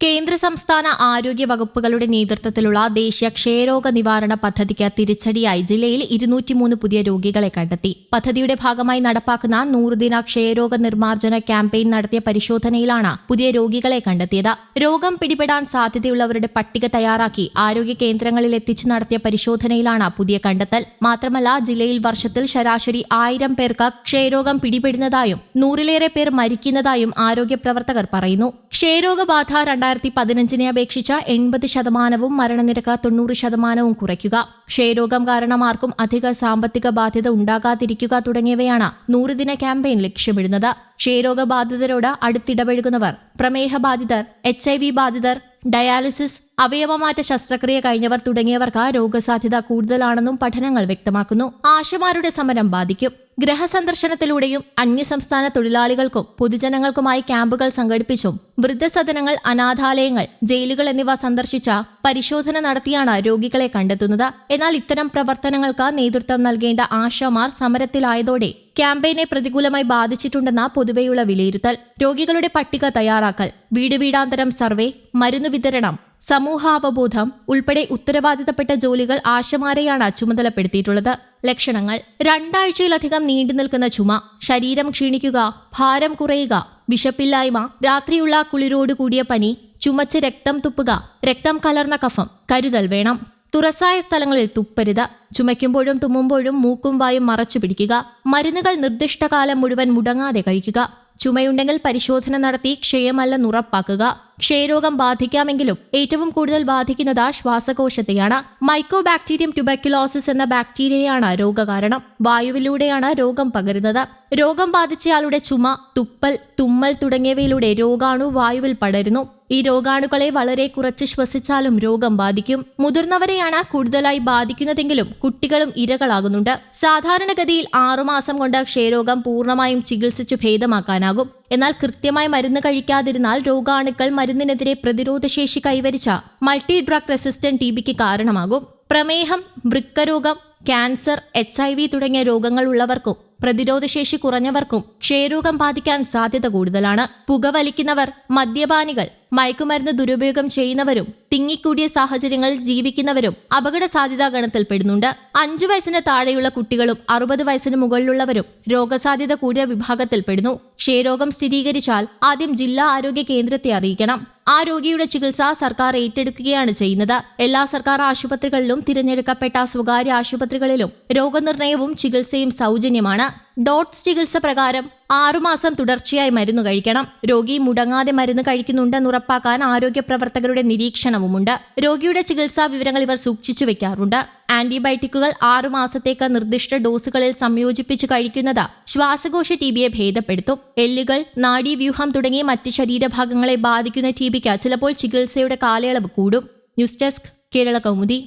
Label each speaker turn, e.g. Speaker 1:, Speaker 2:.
Speaker 1: കേന്ദ്ര സംസ്ഥാന ആരോഗ്യ വകുപ്പുകളുടെ നേതൃത്വത്തിലുള്ള ദേശീയ ക്ഷയരോഗ നിവാരണ പദ്ധതിക്ക് തിരിച്ചടിയായി ജില്ലയിൽ ഇരുന്നൂറ്റിമൂന്ന് പുതിയ രോഗികളെ കണ്ടെത്തി. പദ്ധതിയുടെ ഭാഗമായി നടപ്പാക്കുന്ന നൂറുദിന ക്ഷയരോഗ നിർമ്മാർജന ക്യാമ്പയിൻ നടത്തിയ പരിശോധനയിലാണ് പുതിയ രോഗികളെ കണ്ടെത്തിയത്. രോഗം പിടിപെടാൻ സാധ്യതയുള്ളവരുടെ പട്ടിക തയ്യാറാക്കി ആരോഗ്യ കേന്ദ്രങ്ങളിൽ എത്തിച്ചു നടത്തിയ പരിശോധനയിലാണ് പുതിയ കണ്ടെത്തൽ. മാത്രമല്ല ജില്ലയിൽ വർഷത്തിൽ ശരാശരി ആയിരം പേർക്ക് ക്ഷയരോഗം പിടിപെടുന്നതായും നൂറിലേറെ പേർ മരിക്കുന്നതായും ആരോഗ്യ പ്രവർത്തകർ പറയുന്നു. ക്ഷയരോഗബാധ രണ്ടായിരത്തി പതിനഞ്ചിനെ അപേക്ഷിച്ച് എൺപത് ശതമാനവും മരണനിരക്ക് തൊണ്ണൂറ് ശതമാനവും കുറയ്ക്കുക. ക്ഷയരോഗം കാരണം ആർക്കും അധിക സാമ്പത്തിക ബാധ്യത ഉണ്ടാകാതിരിക്കുക തുടങ്ങിയവയാണ് നൂറുദിന ക്യാമ്പയിൻ ലക്ഷ്യമിടുന്നത്. ക്ഷയരോഗബാധിതരോട് അടുത്തിടപഴകുന്നവർ പ്രമേഹ ബാധിതർ എച്ച് ഐ വി ബാധിതർ ഡയാലിസിസ് അവയവമാറ്റ ശസ്ത്രക്രിയ കഴിഞ്ഞവർ തുടങ്ങിയവർക്ക് രോഗസാധ്യത കൂടുതലാണെന്നും പഠനങ്ങൾ വ്യക്തമാക്കുന്നു. ആശമാരുടെ സമരം ബാധിക്കും. ഗ്രഹസന്ദർശനത്തിലൂടെയും അന്യസംസ്ഥാന തൊഴിലാളികൾക്കും പൊതുജനങ്ങൾക്കുമായി ക്യാമ്പുകൾ സംഘടിപ്പിച്ചും വൃദ്ധസദനങ്ങൾ അനാഥാലയങ്ങൾ ജയിലുകൾ എന്നിവ സന്ദർശിച്ച പരിശോധന നടത്തിയാണ് രോഗികളെ കണ്ടെത്തുന്നത്. എന്നാൽ ഇത്തരം പ്രവർത്തനങ്ങൾക്ക് നേതൃത്വം നൽകേണ്ട ആശമാർ സമരത്തിലായതോടെ ക്യാമ്പയിനെ പ്രതികൂലമായി ബാധിച്ചിട്ടുണ്ടെന്ന പൊതുവെയുള്ള വിലയിരുത്തൽ. രോഗികളുടെ പട്ടിക തയ്യാറാക്കൽ. വീട് വീടാന്തരം സർവേ മരുന്ന് വിതരണം സമൂഹാവബോധം ഉൾപ്പെടെ ഉത്തരവാദിത്തപ്പെട്ട ജോലികൾ ആശമാരെയാണ് ചുമതലപ്പെടുത്തിയിട്ടുള്ളത്. ലക്ഷണങ്ങൾ. രണ്ടാഴ്ചയിലധികം നീണ്ടു നിൽക്കുന്ന ചുമ. ശരീരം ക്ഷീണിക്കുക ഭാരം കുറയുക വിശപ്പില്ലായ്മ രാത്രിയുള്ള കുളിരോട് കൂടിയ പനി ചുമച്ച് രക്തം തുപ്പുക രക്തം കലർന്ന കഫം കരുതൽ വേണം. തുറസായ സ്ഥലങ്ങളിൽ തുപ്പരുത്. ചുമയ്ക്കുമ്പോഴും തുമ്മുമ്പോഴും മൂക്കും വായും മറച്ചു പിടിക്കുക. മരുന്നുകൾ നിർദ്ദിഷ്ട കാലം മുഴുവൻ മുടങ്ങാതെ കഴിക്കുക. ചുമയുണ്ടെങ്കിൽ പരിശോധന നടത്തി ക്ഷയമല്ലെന്ന് ഉറപ്പാക്കുക. ക്ഷയരോഗം ബാധിക്കാമെങ്കിലും ഏറ്റവും കൂടുതൽ ബാധിക്കുന്നത് ശ്വാസകോശത്തെയാണ്. മൈക്കോ ബാക്ടീരിയം ട്യൂബർക്കുലോസിസ് എന്ന ബാക്ടീരിയയാണ് രോഗകാരണം. വായുവിലൂടെയാണ് രോഗം പകരുന്നത്. രോഗം ബാധിച്ചയാളുടെ ചുമ തുപ്പൽ തുമ്മൽ തുടങ്ങിയവയിലൂടെ രോഗാണു വായുവിൽ പടരുന്നു. ഈ രോഗാണുക്കളെ വളരെ കുറച്ച് ശ്വസിച്ചാലും രോഗം ബാധിക്കും. മുതിർന്നവരെയാണ് കൂടുതലായി ബാധിക്കുന്നതെങ്കിലും കുട്ടികളും ഇരകളാകുന്നുണ്ട്. സാധാരണഗതിയിൽ ആറുമാസം കൊണ്ട് ക്ഷയരോഗം പൂർണമായും ചികിത്സിച്ചു ചികിത്സിച്ച് ഭേദമാക്കാനാകും എന്നാൽ കൃത്യമായി മരുന്ന് കഴിക്കാതിരുന്നാൽ രോഗാണുക്കൾ മരുന്നിനെതിരെ പ്രതിരോധശേഷി കൈവരിച്ച മൾട്ടി ഡ്രഗ് റെസിസ്റ്റന്റ് ടി ബിക്ക് കാരണമാകും. പ്രമേഹം വൃക്കരോഗം ക്യാൻസർ എച്ച് ഐ വി തുടങ്ങിയ രോഗങ്ങൾ ഉള്ളവർക്കും പ്രതിരോധശേഷി കുറഞ്ഞവർക്കും ക്ഷയരോഗം ബാധിക്കാൻ സാധ്യത കൂടുതലാണ്. പുകവലിക്കുന്നവർ മദ്യപാനികൾ മയക്കുമരുന്ന് ദുരുപയോഗം ചെയ്യുന്നവരും തിങ്ങിക്കൂടിയ സാഹചര്യങ്ങളിൽ ജീവിക്കുന്നവരും അപകട സാധ്യതാ ഗണത്തിൽ പെടുന്നുണ്ട്. അഞ്ചു വയസ്സിന് താഴെയുള്ള കുട്ടികളും അറുപത് വയസ്സിന് മുകളിലുള്ളവരും രോഗസാധ്യത കൂടിയ വിഭാഗത്തിൽ പെടുന്നു. ക്ഷയരോഗം സ്ഥിരീകരിച്ചാൽ ആദ്യം ജില്ലാ ആരോഗ്യ കേന്ദ്രത്തെ അറിയിക്കണം. ആ രോഗിയുടെ ചികിത്സ സർക്കാർ ഏറ്റെടുക്കുകയാണ് ചെയ്യുന്നത്. എല്ലാ സർക്കാർ ആശുപത്രികളിലും തിരഞ്ഞെടുക്കപ്പെട്ട സ്വകാര്യ ആശുപത്രികളിലും രോഗനിർണയവും ചികിത്സയും സൗജന്യമാണ്. ഡോട്ട്സ് ചികിത്സ പ്രകാരം ആറുമാസം തുടർച്ചയായി മരുന്ന് കഴിക്കണം. രോഗി മുടങ്ങാതെ മരുന്ന് കഴിക്കുന്നുണ്ടെന്ന് ഉറപ്പാക്കാൻ ആരോഗ്യ പ്രവർത്തകരുടെ നിരീക്ഷണവുമുണ്ട്. രോഗിയുടെ ചികിത്സാ വിവരങ്ങൾ ഇവർ സൂക്ഷിച്ചു വെക്കാറുണ്ട്. ആന്റിബയോട്ടിക്കുകൾ ആറുമാസത്തേക്ക് നിർദ്ദിഷ്ട ഡോസുകളിൽ സംയോജിപ്പിച്ച് കഴിക്കുന്നത് ശ്വാസകോശ ടിബിയെ ഭേദപ്പെടുത്തും. എല്ലുകൾ നാഡീവ്യൂഹം തുടങ്ങിയ മറ്റ് ശരീരഭാഗങ്ങളെ ബാധിക്കുന്ന ടി ബിക്ക് ചിലപ്പോൾ ചികിത്സയുടെ കാലയളവ് കൂടും. News desk Kerala Kaumudi.